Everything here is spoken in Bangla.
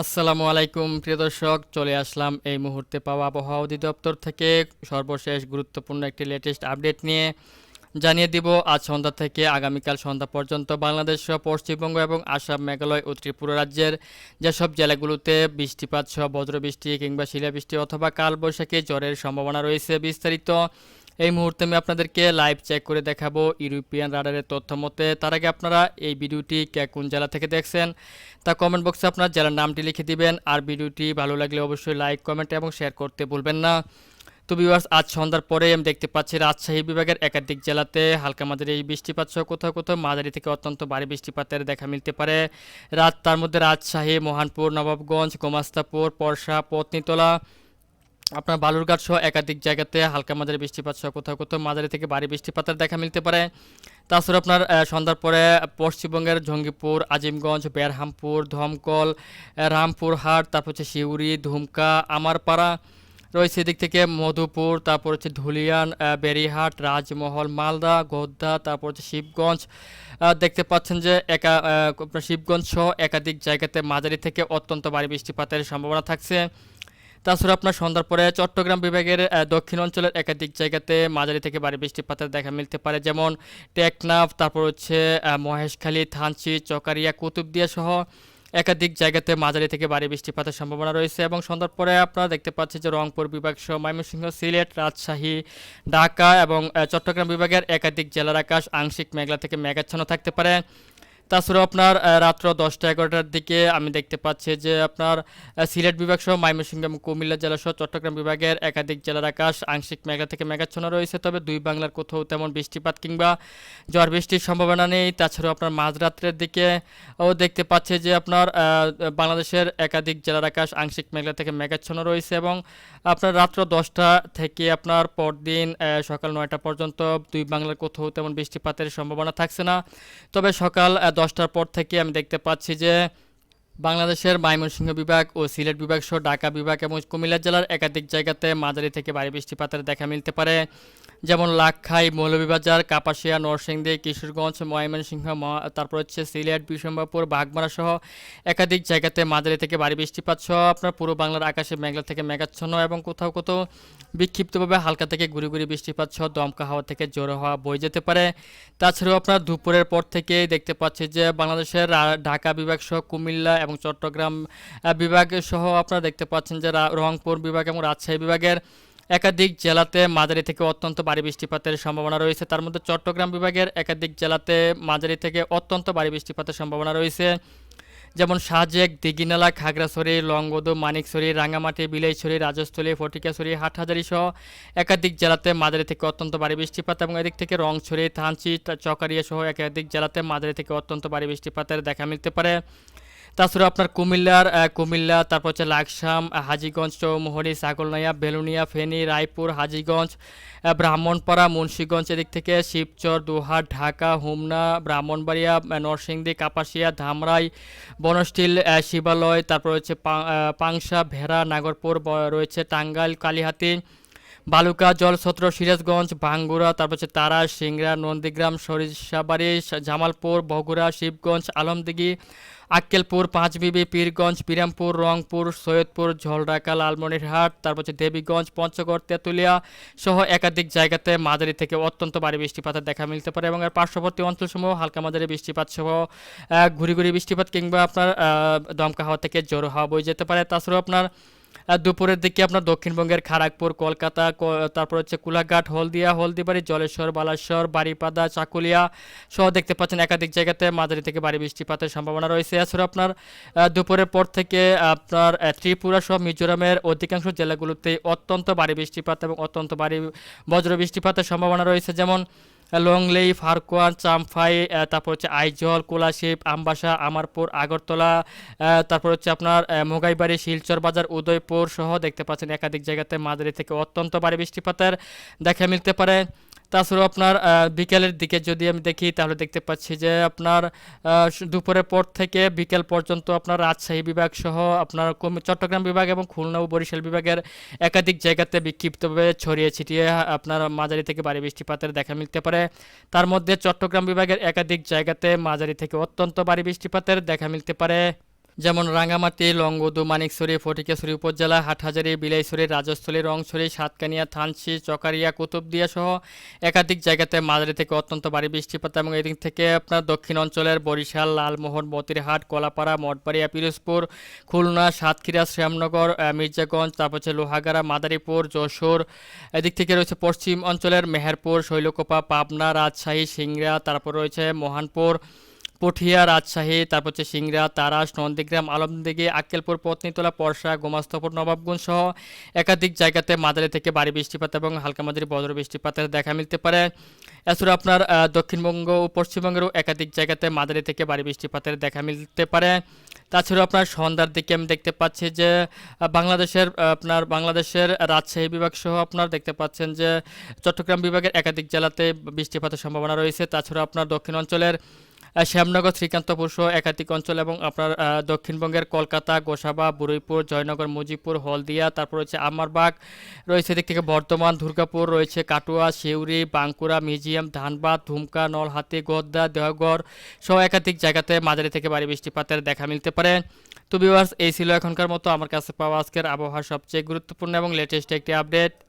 আসসালামু আলাইকুম, প্রিয় দর্শক। চলে আসলাম এই মুহূর্তে পাওয়া আবহাওয়া অধিদপ্তর থেকে সর্বশেষ গুরুত্বপূর্ণ একটি লেটেস্ট আপডেট নিয়ে। জানিয়ে দিব, আজ সন্ধ্যা থেকে আগামীকাল সন্ধ্যা পর্যন্ত বাংলাদেশ সহ পশ্চিমবঙ্গ এবং আসাম, মেঘালয় ও ত্রিপুরা রাজ্যের যেসব জেলাগুলোতে বৃষ্টিপাত সহ বজ্রবৃষ্টি কিংবা শিলাবৃষ্টি অথবা কালবৈশাখী ঝড়ের সম্ভাবনা রয়েছে বিস্তারিত এই মুহূর্তে আমি আপনাদেরকে লাইভ চেক করে দেখাবো ইউরোপিয়ান রাডারের তথ্য মতে, তার আগে আপনারা এই ভিডিওটি কে কোন জেলা থেকে দেখছেন তা কমেন্ট বক্সে আপনার জেলার নামটি লিখে দিবেন। আর ভিডিওটি ভালো লাগলে অবশ্যই লাইক কমেন্ট এবং শেয়ার করতে ভুলবেন না। তো ভিউয়ার্স আজ সন্ধ্যার পরে আমি দেখতে পাচ্ছি রাজশাহী বিভাগের একাধিক জেলাতে হালকা মাঝারি এই বৃষ্টিপাত সহ কোথাও কোথাও, মাঝারি থেকে অত্যন্ত ভারী বৃষ্টিপাতের দেখা মিলতে পারে। রাত তার মধ্যে রাজশাহী, মহানপুর, নবাবগঞ্জ, গোমাস্তাপুর, পরশা, পত্নীতলা আপনার বালুরঘাট সহ একাধিক জায়গাতে হালকা মাঝারি বৃষ্টিপাত সহ কোথাও কোথাও মাঝারি থেকে ভারী বৃষ্টিপাতের দেখা মিলতে পারে। তাছাড়া আপনার সন্ধ্যার পরে পশ্চিমবঙ্গের জঙ্গিপুর, আজিমগঞ্জ, বেরহামপুর, ধমকল রামপুরহাট, তারপর হচ্ছে শিউরি, ধুমকা, আমারপাড়া, রয়েছে এদিক থেকে মধুপুর, তারপর হচ্ছে ধুলিয়ান বেরিহাট রাজমহল, মালদা গোদ্দা তারপর হচ্ছে শিবগঞ্জ। দেখতে পাচ্ছেন যে একা শিবগঞ্জ সহ একাধিক জায়গাতে মাঝারি থেকে অত্যন্ত ভারী বৃষ্টিপাতের সম্ভাবনা থাকছে। তাছাড়া আপনার সন্ধ্যার পরে চট্টগ্রাম বিভাগের দক্ষিণ অঞ্চলের একাধিক জায়গাতে মাঝারি থেকে ভারী বৃষ্টিপাতের দেখা মিলতে পারে। যেমন টেকনাফ, তারপর হচ্ছে মহেশখালী, থানচি, চকারিয়া, কুতুবদিয়া সহ একাধিক জায়গাতে মাঝারি থেকে ভারী বৃষ্টিপাতের সম্ভাবনা রয়েছে। এবং সন্ধ্যার পরে আপনারা দেখতে পাচ্ছেন যে রংপুর বিভাগ সহ ময়মনসিংহ, সিলেট, রাজশাহী, ঢাকা এবং চট্টগ্রাম বিভাগের একাধিক জেলার আকাশ আংশিক মেঘলা থেকে মেঘাচ্ছন্ন থাকতে পারে। তাছাড়াও আপনার রাত্র দশটা এগারোটার দিকে আমি দেখতে পাচ্ছি যে আপনার সিলেট বিভাগ সহ ময়মনসিংহ এবং কুমিল্লা জেলা সহ চট্টগ্রাম বিভাগের একাধিক জেলার আকাশ আংশিক মেঘলা থেকে মেঘাচ্ছন্ন রয়েছে। তবে দুই বাংলার কোথাও তেমন বৃষ্টিপাত কিংবা ঝড় বৃষ্টির সম্ভাবনা নেই। তাছাড়াও আপনার মাঝরাত্রের দিকে ও দেখতে পাচ্ছে যে আপনার বাংলাদেশের একাধিক জেলার আকাশ আংশিক মেঘলা থেকে মেঘাচ্ছন্ন রয়েছে এবং আপনার রাত্র দশটা থেকে আপনার পরদিন সকাল নয়টা পর্যন্ত দুই বাংলার কোথাও তেমন বৃষ্টিপাতের সম্ভাবনা থাকছে না। তবে সকাল দশটার পর থেকে আমি দেখতে পাচ্ছি যে বাংলাদেশের ময়মনসিংহ বিভাগ ও সিলেট বিভাগ সহ ঢাকা বিভাগ এবং কুমিল্লা জেলার একাধিক জায়গাতে মাঝারি থেকে ভারী বৃষ্টিপাতের দেখা মিলতে পারে। যেমন লাক্ষাই, মৌলভীবাজার, কাপাসিয়া, নরসিংদী, কিশোরগঞ্জ, ময়মনসিংহ তারপর হচ্ছে সিলেট বিশম্বাপুর বাগমারা সহ একাধিক জায়গাতে মাঝারি থেকে ভারী বৃষ্টিপাত সহ আপনার পুরো বাংলার আকাশে মেঘলা থেকে মেঘাচ্ছন্ন এবং কোথাও কোথাও বিক্ষিপ্তভাবে হালকা থেকে গুড়ি গুড়ি বৃষ্টিপাত সহ দমকা হাওয়া থেকে জোরে হওয়া বয়ে যেতে পারে। তাছাড়াও আপনার দুপুরের পর থেকে দেখতে পাচ্ছি যে বাংলাদেশের ঢাকা বিভাগ সহ কুমিল্লা এবং চট্টগ্রাম বিভাগ সহ আপনারা দেখতে পাচ্ছেন যে রংপুর বিভাগ এবং রাজশাহী বিভাগের একাধিক জেলাতে মাঝারি থেকে অত্যন্ত ভারী বৃষ্টিপাতের সম্ভাবনা রয়েছে। তার মধ্যে চট্টগ্রাম বিভাগের একাধিক জেলাতে মাঝারি থেকে অত্যন্ত ভারী বৃষ্টিপাতের সম্ভাবনা রয়েছে। যেমন সাজেক, দিঘিনালা, খাগড়াছড়ি, লংগদু, মানিকছড়ি, রাঙ্গামাটি, বিলাইছড়ি, রাজস্থলী, ফটিকাছড়ি হাটহাজারি সহ একাধিক জেলাতে মাঝারি থেকে অত্যন্ত ভারী বৃষ্টিপাত এবং এদিক থেকে রংছড়ি, থানচি তা- চকারিয়া সহ একাধিক জেলাতে মাঝারি থেকে অত্যন্ত ভারী বৃষ্টিপাতের দেখা মিলতে পারে। তাছাড়া আপনার কুমিল্লার কুমিল্লা, তারপর হচ্ছে লাকসাম হাজিগঞ্জ, চৌমোহরি, ছাগলনাইয়া, বেলুনিয়া, ফেনী, রায়পুর, হাজিগঞ্জ ব্রাহ্মণপাড়া, মুন্সীগঞ্জ এদিক থেকে শিবচর, দোহাট, ঢাকা, হুমনা, ব্রাহ্মণবাড়িয়া নরসিংদী, কাপাসিয়া, ধামরাই বনস্টিল শিবালয়, তারপর হচ্ছে পাংশা, ভেড়া, নাগরপুর রয়েছে টাঙ্গাইল, কালিহাতি বালুকা, জলছত্র, সিরাজগঞ্জ ভাঙ্গুড়া তারপর হচ্ছে তারা, সিংড়া, নন্দীগ্রাম, সরিষাবাড়ি জামালপুর, বগুড়া, শিবগঞ্জ, আলমদিঘি, আক্কেলপুর, পাঁচবিবি, পীরগঞ্জ, বিরামপুর, রংপুর, সৈয়দপুর, ঝলঢাকা, লালমনিরহাট, তারপর হচ্ছে দেবীগঞ্জ, পঞ্চগড়, তেঁতুলিয়া সহ একাধিক জায়গাতে মাঝারি থেকে অত্যন্ত ভারী বৃষ্টিপাতের দেখা মিলতে পারে এবং এর পার্শ্ববর্তী অঞ্চলসমূহ হালকা মাঝারি বৃষ্টিপাত সহ ঘুরি ঘুরি বৃষ্টিপাত কিংবা আপনার দমকা হাওয়া থেকে জোরো হাওয়া বয়ে যেতে পারে। তাছাড়াও আপনার দুপুরের দিকে আপনার দক্ষিণবঙ্গের খড়গপুর কলকাতা তারপর হচ্ছে কুলাঘাট, হলদিয়া, হলদিবাড়ি, জলেশ্বর, বালাশ্বর বাড়িপাদা চাকুলিয়া সহ দেখতে পাচ্ছেন একাধিক জায়গাতে মাঝারি থেকে ভারী বৃষ্টিপাতের সম্ভাবনা রয়েছে। এছাড়া আপনার দুপুরের পর থেকে আপনার ত্রিপুরা সহ মিজোরামের অধিকাংশ জেলাগুলোতে অত্যন্ত ভারী বৃষ্টিপাত এবং অত্যন্ত ভারী বজ্র বৃষ্টিপাতের সম্ভাবনা রয়েছে। যেমন লংলেই ফারকুয়ান চাম্পাই তারপর হচ্ছে আইজল কোলাশিপ আমবাসা, আমারপুর, আগরতলা তারপর হচ্ছে আপনার মোগাইবাড়ি, শিলচর বাজার, উদয়পুর সহ দেখতে পাচ্ছেন একাধিক জায়গাতে মাঝারি থেকে অত্যন্ত ভারী বৃষ্টিপাতের দেখা মিলতে পারে। তাছাড়াও আপনার বিকেলের দিকে যদি আমি দেখি, তাহলে দেখতে পাচ্ছি যে আপনার দুপুরের পর থেকে বিকেল পর্যন্ত আপনার রাজশাহী বিভাগ সহ আপনার চট্টগ্রাম বিভাগ এবং খুলনা ও বরিশাল বিভাগের একাধিক জায়গাতে বিক্ষিপ্তভাবে ছড়িয়ে ছিটিয়ে আপনার মাঝারি থেকে ভারী বৃষ্টিপাতের দেখা মিলতে পারে। তার মধ্যে চট্টগ্রাম বিভাগের একাধিক জায়গাতে মাঝারি থেকে অত্যন্ত ভারী বৃষ্টিপাতের দেখা মিলতে পারে। যেমন রাঙ্গামাটি, লংগদু, মানিকছড়ি ফটিকেছড়ি উপজেলা, হাটহাজারি, বিলাইছড়ি, রাজস্থলী, রংছড়ি, সাতকানিয়া, থানসি, চকারিয়া, কুতুবদিয়া সহ একাধিক জায়গাতে মাঝারি থেকে অত্যন্ত ভারী বৃষ্টিপাত এবং এদিক থেকে আপনার দক্ষিণ অঞ্চলের বরিশাল, লালমোহন, মতিরহাট কলাপাড়া মঠবাড়িয়া পিরোজপুর, খুলনা, সাতক্ষীরা, শ্যামনগর মির্জাগঞ্জ, তারপর হচ্ছে লোহাগাড়া, মাদারীপুর, যশোর, এদিক থেকে রয়েছে পশ্চিম অঞ্চলের মেহেরপুর, শৈলকোপা, পাবনা, রাজশাহী, সিংড়া, তারপর রয়েছে মহানপুর পটিয়া রাজশাহী, তারপর হচ্ছে সিংড়া, তারাস, নন্দীগ্রাম, আলমদিঘি, আক্কেলপুর, পত্নীতলা, পরশা, গোমাস্তপুর, নবাবগঞ্জ সহ একাধিক জায়গাতে মাঝারি থেকে ভারী বৃষ্টিপাত এবং হালকা মাঝারি বজ্র বৃষ্টিপাতের দেখা মিলতে পারে। এছাড়া আপনার দক্ষিণবঙ্গ ও পশ্চিমবঙ্গেরও একাধিক জায়গাতে মাঝারি থেকে ভারী বৃষ্টিপাতের দেখা মিলতে পারে। তাছাড়াও আপনার সন্ধ্যার দিকে আমি দেখতে পাচ্ছি যে বাংলাদেশের আপনার বাংলাদেশের রাজশাহী বিভাগ সহ আপনার দেখতে পাচ্ছেন যে, চট্টগ্রাম বিভাগের একাধিক জেলাতে বৃষ্টিপাতের সম্ভাবনা রয়েছে। তাছাড়া আপনার দক্ষিণ অঞ্চলের শ্যামনগর শ্রীকান্তপুর সহ একাধিক অঞ্চল এবং আপনার দক্ষিণবঙ্গের কলকাতা, গোসাবা বুরুইপুর জয়নগর, মুজিবপুর, হলদিয়া, তারপর রয়েছে আমারবাগ, রয়েছে এদিক থেকে বর্ধমান, দুর্গাপুর, রয়েছে কাটুয়া শিউরি বাঁকুড়া মিউজিয়াম ধানবাদ, ধুমকা, নলহাতি, গোদ্দা, দেওঘর সহ একাধিক জায়গাতে মাঝারি থেকে ভারী বৃষ্টিপাতের দেখা মিলতে পারে। তো ভিউয়ার্স এই ছিল এখনকার মতো। আমার কাছে পাওয়া আজকের আবহাওয়ার সবচেয়ে গুরুত্বপূর্ণ এবং লেটেস্ট একটি আপডেট